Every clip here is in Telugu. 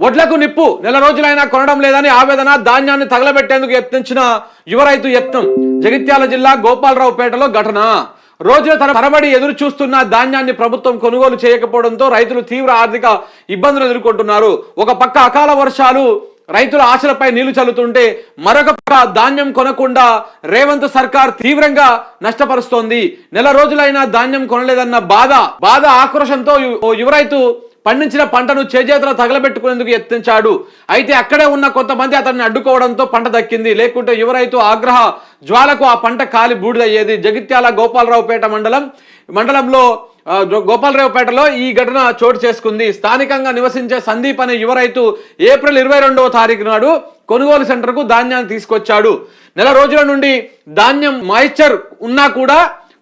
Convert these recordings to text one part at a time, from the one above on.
వడ్లకు నిప్పు. నెల రోజులైనా కొనడం లేదని ఆవేదన ధాన్యాన్ని తగలబెట్టేందుకు యత్నించిన యువ రైతు యత్నం. జగిత్యాల జిల్లా గోపాలరావుపేటలో ఘటన. రోజుల తరబడి ఎదురు చూస్తున్న ధాన్యాన్ని ప్రభుత్వం కొనుగోలు చేయకపోవడంతో రైతులు తీవ్ర ఆర్థిక ఇబ్బందులు ఎదుర్కొంటున్నారు. ఒక పక్క అకాల వర్షాలు రైతుల ఆశలపై నీళ్ళు చల్లుతుంటే మరొక పక్క ధాన్యం కొనకుండా రేవంత్ సర్కార్ తీవ్రంగా నష్టపరుస్తోంది. నెల రోజులైనా ధాన్యం కొనలేదన్న బాధ బాధ ఆక్రోషంతో యువరైతు యువ రైతు పండించిన పంటను చేజేతలో తగలబెట్టుకునేందుకు యత్నించాడు. అయితే అక్కడే ఉన్న కొంతమంది అతన్ని అడ్డుకోవడంతో పంట దక్కింది. లేకుంటే యువ రైతు ఆగ్రహ జ్వాలకు ఆ పంట కాలి బూడిదయ్యేది. జగిత్యాల గోపాలరావుపేట మండలం మండలంలో గోపాలరావుపేటలో ఈ ఘటన చోటు చేసుకుంది. స్థానికంగా నివసించే సందీప్ అనే యువ రైతు ఏప్రిల్ ఇరవై రెండవ తారీఖు నాడు కొనుగోలు సెంటర్కు ధాన్యాన్ని తీసుకొచ్చాడు. నెల రోజుల నుండి ధాన్యం మాయిశ్చర్ ఉన్నా కూడా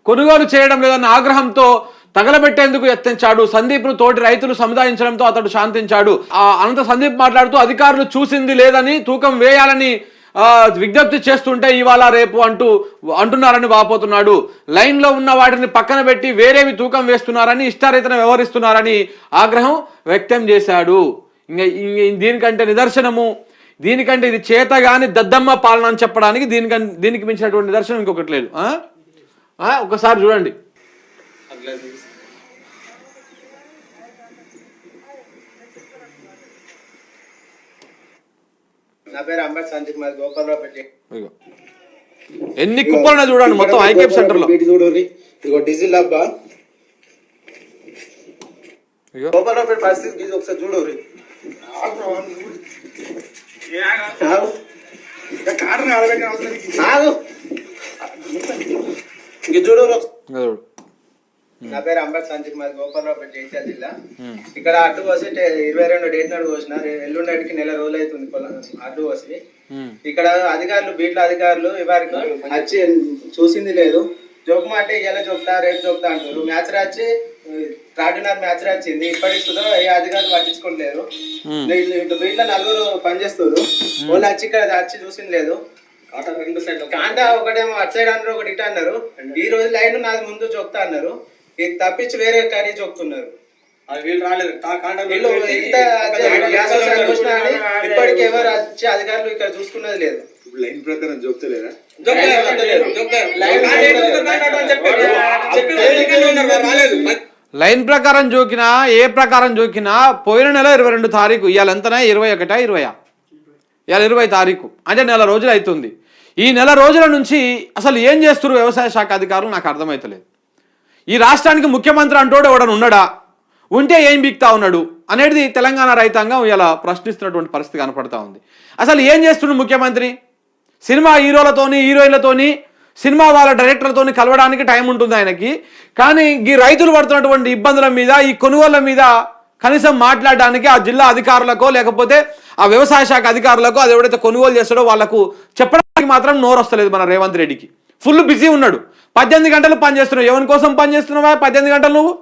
కొనుగోలు చేయడం లేదన్న ఆగ్రహంతో తగలబెట్టేందుకు యత్నించాడు. సందీప్ను తోటి రైతులు సముదాయించడంతో అతడు శాంతించాడు. ఆ అనంత సందీప్ మాట్లాడుతూ అధికారులు చూసింది లేదని తూకం వేయాలని విజ్ఞప్తి చేస్తుంటే ఇవాళ రేపు అంటూ అంటున్నారని వాపోతున్నాడు. లైన్లో ఉన్న వాటిని పక్కన పెట్టి వేరేవి తూకం వేస్తున్నారని ఇష్టారీతన వ్యవహరిస్తున్నారని ఆగ్రహం వ్యక్తం చేశాడు. ఇంకా దీనికంటే నిదర్శనము దీనికంటే ఇది చేతగాని దద్దమ్మ పాలన అని చెప్పడానికి దీనికంటే దీనికి మించినటువంటి నిదర్శనం ఇంకొకటి లేదు. ఒకసారి చూడండి. నా పేరు అంబర్ సందీప్ మాది గోపాలరావుపేట. ఇదిగో. ఎన్ని కుప్పలు చూడండి మొత్తం ఐకేప్ సెంటర్లో ఇదిగో డీజిల్. గోపాలరావుపేట పరిస్థితి ఒకసారి ఇంకా చూడు. నా పేరు అంబర్ సందీప్ మాది గోపాలరావుపేట జైత్యాల జిల్లా. ఇక్కడ అడ్డు టే- ఇరవై రెండు డేట్ నాడు పోసిన ఎల్లుండేటికి నెల రోజులు అవుతుంది పొలం అడ్డు ఉమ్. ఇక్కడ అధికారులు బీట్ల అధికారులు ఇవారికి వచ్చి చూసింది లేదు. జోకుమా అంటే ఇలా చెప్తా రేపు చెప్తా అంటారు మ్యాచ్ రాచి థర్టీన్నర మ్యాచ్ రాచింది ఇప్పటికి సుధా ఏ అధికారులు పట్టించుకోవట్లేదు వీళ్ళు ఇటు బీట్ల నలుగురు పనిచేస్తారు వాళ్ళు వచ్చి ఇక్కడ వచ్చి చూసింది లేదు. రెండు సైడ్ కాంట ఒకటేమో అటు సైడ్ అన్నారు ఒకటి ఇటు అన్నారు. ఈ రోజు లైన్ నాది ముందు చెప్తా అన్నారు. ఇది తప్పించి వేరే కర్రీ చెప్తున్నారు ఇప్పటికి ఎవరు వచ్చి అధికారులు ఇక్కడ చూసుకున్నది లేదు. లైన్ ప్రకారం చెప్తలేరా లైన్ ప్రకారం జోకినా ఏ ప్రకారం జోకినా పోయిన నెల ఇరవై రెండు తారీఖు ఇవాళ ఎంతనా? ఇరవై ఒకటా? ఇరవయా? ఇవాళ ఇరవై తారీఖు. అంటే నెల రోజులు అవుతుంది. ఈ నెల రోజుల నుంచి అసలు ఏం చేస్తున్నారు వ్యవసాయ శాఖ అధికారులు నాకు అర్థమవుతలేదు ఈ రాష్ట్రానికి ముఖ్యమంత్రి అంటోడు ఎవడని ఉన్నాడా? ఉంటే ఏం బిక్తా ఉన్నాడు? అనేది తెలంగాణ రైతాంగం ఇలా ప్రశ్నిస్తున్నటువంటి పరిస్థితి కనపడతా ఉంది. అసలు ఏం చేస్తున్నాడు ముఖ్యమంత్రి? సినిమా హీరోలతోని హీరోయిన్లతోని సినిమా వాళ్ళ డైరెక్టర్లతోని కలవడానికి టైం ఉంటుంది ఆయనకి. కానీ ఈ రైతులు పడుతున్నటువంటి ఇబ్బందుల మీద ఈ కొనుగోళ్ళ మీద కనీసం మాట్లాడడానికి ఆ జిల్లా అధికారులకో లేకపోతే ఆ వ్యవసాయ శాఖ అధికారులకు అది ఎవడైతే కొనుగోలు చేస్తాడో వాళ్ళకు చెప్పడానికి మాత్రం నోరు వస్తలేదు మన రేవంత్ రెడ్డికి. ఫుల్ బిజీ ఉన్నాడు. పద్దెనిమిది గంటలు పని చేస్తున్నావు. ఎవరి కోసం పని చేస్తున్నావా పద్దెనిమిది గంటలు నువ్వు?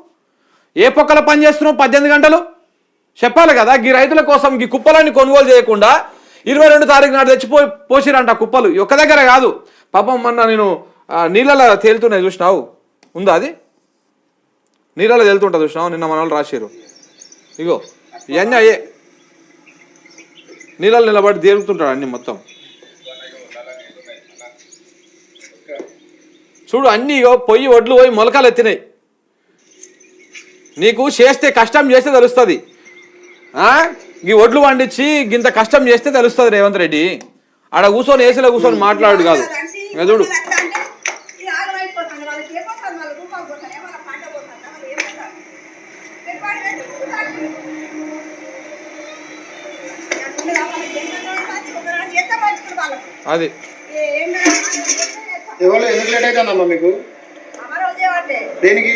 ఏ పొక్కల పని చేస్తున్నావు పద్దెనిమిది గంటలు? చెప్పాలి కదా ఈ రైతుల కోసం ఈ కుప్పలన్నీ కొనుగోలు చేయకుండా ఇరవై రెండు తారీఖు నాడు తెచ్చిపో పోసిరంట కుప్పలు. ఒక్క దగ్గర కాదు. పాపం మొన్న నేను నీళ్ళలో తేలుతున్నాయి చూసినావు? ఉందా అది? నీళ్ళలో తేలుతుంటా చూసినావు? నిన్న మన వాళ్ళు రాసిరు ఇగో ఇవన్నీ అయ్యే నీళ్ళలో నిలబడి తేలుతుంటాడు అన్ని మొత్తం. చూడు అన్ని ఇగో పొయ్యి ఒడ్లు పోయి మొలకలు ఎత్తినాయి. నీకు చేస్తే కష్టం చేస్తే తెలుస్తుంది. ఈ ఒడ్లు వండించి గింత కష్టం చేస్తే తెలుస్తుంది రేవంత్ రెడ్డి. ఆడ కూర్చొని ఏసీలో కూర్చొని మాట్లాడు కాదు. చూడు. అది. ఎవరు ఎందుకు లేట్ అవుతుందమ్మా మీకు? దేనికి?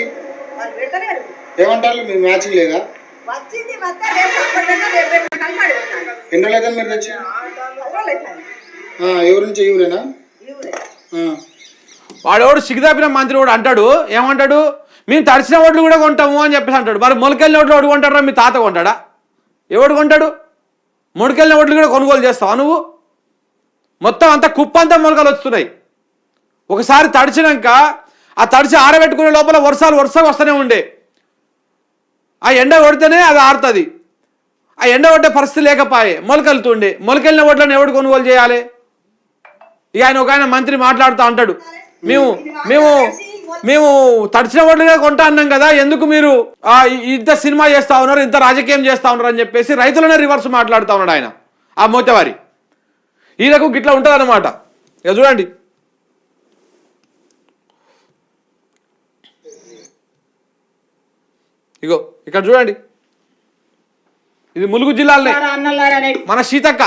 ఏమంటారు? మీ మ్యాచింగ్ లేదా? ఎన్ని రోజులు అవుతుంది మీరు తెచ్చి? ఆ, ఎవరి నుంచి? ఎవరేనా వాడెవడు? సిగ్గుదాపిన మంత్రి కూడా అంటాడు. ఏమంటాడు? మేము తడిసిన ఓట్లు కూడా కొంటాము అని చెప్పేసి అంటాడు. మరి మొలకెళ్ళిన ఓట్లు ఎవడు కొంటాడా మీ తాత కొంటాడా? ఎవడు కొంటాడు? మొలకెళ్ళిన ఓట్లు కూడా కొనుగోలు చేస్తావా నువ్వు? మొత్తం అంతా కుప్పంతా మొలకలు వస్తున్నాయి ఒకసారి తడిచినాక ఆ తడిచి ఆరబెట్టుకునే లోపల వర్షాలు వరుసగా వస్తూనే ఉండే. ఆ ఎండ కొడితేనే అది ఆరుతుంది. ఆ ఎండ కొట్టే పరిస్థితి లేకపోయే మొలకెళ్తుండే. మొలకెళ్ళిన ఓట్లను ఎవడు కొనుగోలు చేయాలి? ఇక ఆయన ఒక ఆయన మంత్రి మాట్లాడుతూ అంటాడు. మేము మేము మేము తడిచిన ఓట్లుగా కొంటా అన్నాం కదా ఎందుకు మీరు ఇంత సినిమా చేస్తా ఉన్నారు ఇంత రాజకీయం చేస్తా ఉన్నారు అని చెప్పేసి రైతులనే రివర్స్ మాట్లాడుతూ ఉన్నాడు ఆయన ఆ మోతవారి. ఈయనకు గిట్లా ఉంటుంది అన్నమాట ఇక చూడండి. ఇగో ఇక్కడ చూడండి. ఇది ములుగు జిల్లాలోనే. మన సీతక్క.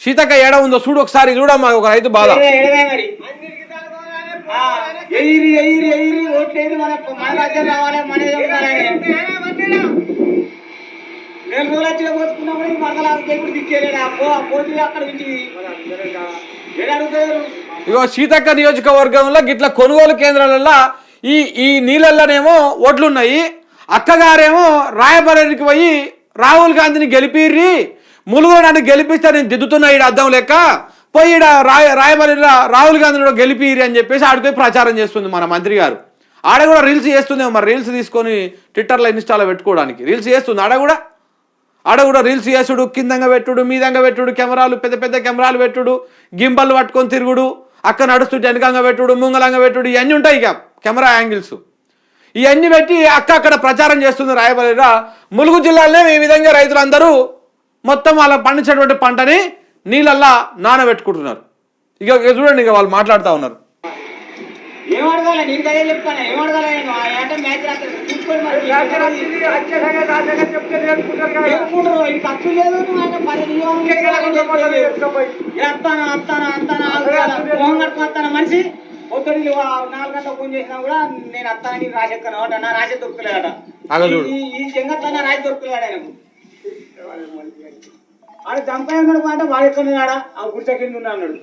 సీతక్క ఏడ ఉందో చూడు ఒకసారి చూడమ్మా ఒక రైతు బాధ. రోజులు వచ్చి అక్కడ నుంచి. ఇగో సీతక్క నియోజకవర్గంలో గిట్ల కొనుగోలు కేంద్రాలలో ఈ ఈ నీళ్ళల్లోనేమో ఒడ్లున్నాయి అక్కగారేమో రాయబరేనికి పోయి రాహుల్ గాంధీని గెలిపిర్రి ములుగురు నన్ను గెలిపిస్తే నేను దిద్దుతున్నా ఈడ అద్దం లెక్క పోయి ఈడ రాయ రాయబరిలో రాహుల్ గాంధీని కూడా గెలిపిర్రి అని చెప్పేసి ఆడిపోయి ప్రచారం చేస్తుంది మన మంత్రి గారు. ఆడ కూడా రీల్స్ చేస్తుందేమో మరి రీల్స్ తీసుకొని ట్విట్టర్లో ఇన్స్టాలో పెట్టుకోవడానికి. రీల్స్ చేస్తుంది ఆడ కూడా. ఆడ కూడా రీల్స్ చేసుడు కిందంగా పెట్టుడు మీదంగా పెట్టుడు కెమెరాలు పెద్ద పెద్ద కెమెరాలు పెట్టుడు గింబల్ పట్టుకొని తిరుగుడు అక్క నడుస్తుంటే వెనకంగా పెట్టుడు ముంగలంగా పెట్టుడు ఇవన్నీ ఉంటాయి ఇక కెమెరా యాంగిల్స్. ఇవన్నీ పెట్టి అక్క అక్కడ ప్రచారం చేస్తుంది రాయబరిగా ములుగు జిల్లాలోనే ఈ విధంగా రైతులందరూ మొత్తం వాళ్ళ పండించినటువంటి పంటని నీళ్ళల్లా నానబెట్టుకుంటున్నారు. ఇక చూడండి ఇక వాళ్ళు మాట్లాడుతూ ఉన్నారు. మనిషి. నాలుగు గంటల ఫోన్ చేసినా కూడా నేను రాజెక్కను అట నా రాజే. ఈ జంగత్తా నా రాజు దొరుకులేడు ఆయనకు. ఆడ మాట ఆ గుట్ట కింద ఉన్నా అన్నాడు.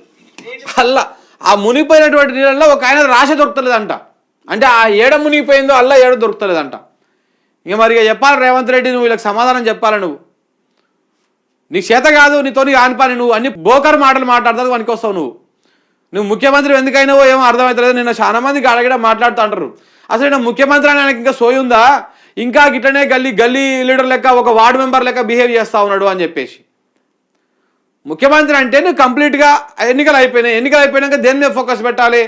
అల్లా ఆ మునిగిపోయినటువంటి నీళ్ళల్లో ఒక ఆయన రాశ దొరుకుతలేదంట అంటే ఆ ఏడ మునిగిపోయిందో అల్లా ఏడ దొరుకుతలేదంట ఇక మరి చెప్పాలి రేవంత్ రెడ్డి నువ్వు వీళ్ళకి సమాధానం చెప్పాలి నువ్వు. నీ చేత కాదు నీతో ఆని పని నువ్వు. అన్ని బోకర్ మాటలు మాట్లాడతావు వానికి వస్తావు నువ్వు. నువ్వు ముఖ్యమంత్రి ఎందుకైనావో ఏమో అర్థమవుతలేదు నిన్న చాలా మందికి అడగడం మాట్లాడుతూ అంటారు. అసలు ఈయన ముఖ్యమంత్రి అని ఆయనకి ఇంకా సోయి ఉందా? ఇంకా గిట్లనే గల్లీ గల్లీ లీడర్ లెక్క ఒక వార్డు మెంబర్ లెక్క బిహేవ్ చేస్తా ఉన్నాడు అని చెప్పేసి. ముఖ్యమంత్రి అంటే నువ్వు కంప్లీట్గా ఎన్నికలు అయిపోయినాయి. ఎన్నికలు అయిపోయినాక దేని మీద ఫోకస్ పెట్టాలి?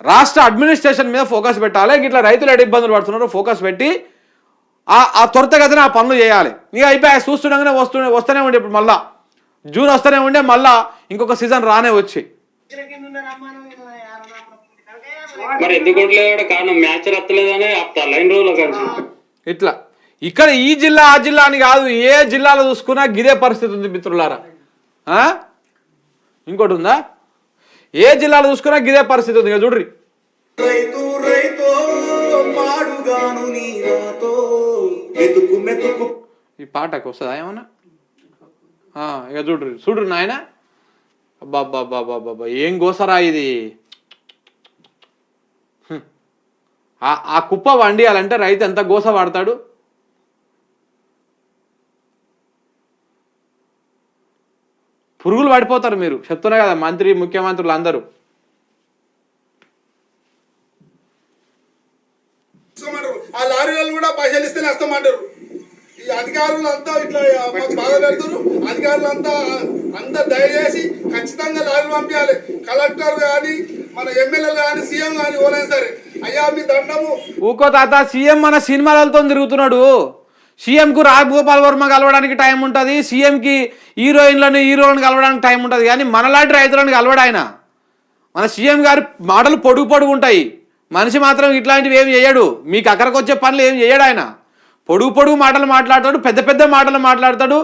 రాష్ట్ర అడ్మినిస్ట్రేషన్ మీద ఫోకస్ పెట్టాలి. ఇట్లా రైతులు ఎడ ఇబ్బందులు పడుతున్నారు ఫోకస్ పెట్టి ఆ ఆ త్వరితగతిన ఆ పనులు చేయాలి. ఇక అయిపోయి చూస్తుండగానే వస్తు వస్తూనే ఉండే ఇప్పుడు మళ్ళా. జూన్ వస్తూనే ఉండే మళ్ళా ఇంకొక సీజన్ రానే వచ్చి. మరి ఎందుకు కొట్టలేదు కారణం మ్యాచ్ రత్తలేదని ఆపుతారు లైన్ రోజుల కలిసి ఇట్లా. ఇక్కడ ఈ జిల్లా ఆ జిల్లా అని కాదు ఏ జిల్లాలో చూసుకున్నా గిదే పరిస్థితి ఉంది మిత్రులారా. ఆ? ఇంకోటి ఉందా? ఏ జిల్లాలో చూసుకున్నా గిదే పరిస్థితి ఉంది. ఇక చూడ్రి. రైతు రైతో పాడుగాను నీ నాతో. మెతుకు మెతుకు ఈ పాటకు వస్తుందా ఏమన్నా? ఆ, ఇక చూడ్రి. చూడ్రి నాయన? అబ్బాబ్బాబ్బాబ్బా ఏం గోసరా ఇది? ఆ కుప్ప వండియాలంటే రైతు ఎంత గోస వాడతాడు? పురుగులు పడిపోతారు మీరు. చెప్తున్నా కదా మంత్రి ముఖ్యమంత్రులు అందరూ ఆ లారీలు కూడా పైసలు ఇస్తేనే వస్తామంటారు ఈ అధికారులు అంతా ఇట్లా మాకు బాధ పెడుతున్నారు అధికారులు అంతా అంతా దయచేసి ఖచ్చితంగా లారీ పంపించాలి. కలెక్టర్ కానీ మన ఎమ్మెల్యేలు కానీ సీఎం కానీ ఎవరైనా సరే అయ్యా మీ దండము. ఊకో తాత సీఎం మన సినిమాలతో తిరుగుతున్నాడు. సీఎంకు రాజగోపాల్ వర్మ కలవడానికి టైం ఉంటుంది. సీఎంకి హీరోయిన్లను హీరోలను కలవడానికి టైం ఉంటుంది. కానీ మనలాంటి రైతులను కలవడు ఆయన. మన సీఎం గారి మాటలు పొడుగు పొడుగు ఉంటాయి. మనిషి మాత్రం ఇట్లాంటివి ఏమి చేయడు. మీకు అక్కడికి వచ్చే పనులు ఏం చేయడు ఆయన. పొడుగు పొడుగు మాటలు మాట్లాడతాడు పెద్ద పెద్ద మాటలు మాట్లాడతాడు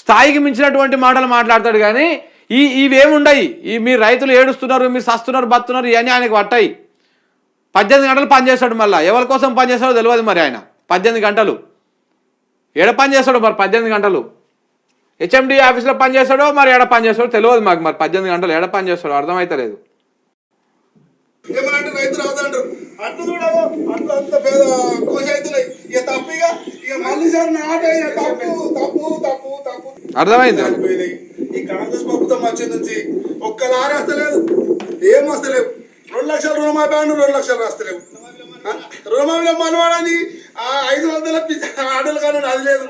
స్థాయికి మించినటువంటి మాటలు మాట్లాడతాడు కానీ ఈ ఇవేముండయి? ఈ మీ రైతులు ఏడుస్తున్నారు మీరు సస్తున్నారు బతున్నారు ఇవన్నీ ఆయనకు పట్టాయి. పద్దెనిమిది గంటలు పనిచేస్తాడు మళ్ళీ. ఎవరి కోసం పనిచేస్తాడో తెలియదు మరి ఆయన. పద్దెనిమిది గంటలు. ఏడ పని చేస్తాడు మరి పద్దెనిమిది గంటలు? హెచ్ఎండి ఆఫీస్లో పని చేస్తాడో మరి ఏడ పని చేస్తాడో తెలియదు మాకు మరి పద్దెనిమిది గంటలు. ఏడ పని చేస్తాడో అర్థమైతలేదు. ఏమనంటే రైతులు అవుతాంటారు అట్లు చూడవు. అట్లు అంత పేద కోసి అవుతున్నాయి అర్థమైంది. ఈ కాంగ్రెస్ ప్రభుత్వం వచ్చే నుంచి ఒక్క లారీ వస్తలేదు ఏం వస్తలేవు రెండు లక్షల రుణమాఫీ అని రెండు లక్షలు వస్తలేవు ఆ, రుణమాఫీలో మనవాడని ఆ ఐదు వందల ఆటలు కానీ అది లేదు.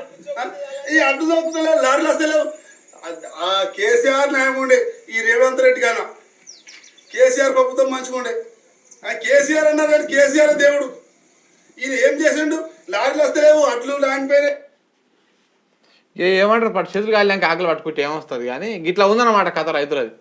ఈ అడ్డు చదువుతలేవు లారీలు వస్తలేవు ఆ- కేసీఆర్ న్యాయం ఉండే ఈ రేవంత్ రెడ్డి కన్నా కేసీఆర్ ప్రభుత్వం మంచిగా ఉండే ఆ కేసీఆర్ అన్నారు కానీ కేసీఆర్ దేవుడు. ఈయన ఏం చేసిండు? లారీలు వస్తలేవు అడ్లు లాంటిపోయినాయి ఏ- ఏమంటారు పట్టు చేతులు కాళ్ళకి ఆకలి పట్టుకుంటే ఏమొస్తుంది కానీ గిట్లా ఉందన్నమాట కథ రైతులది.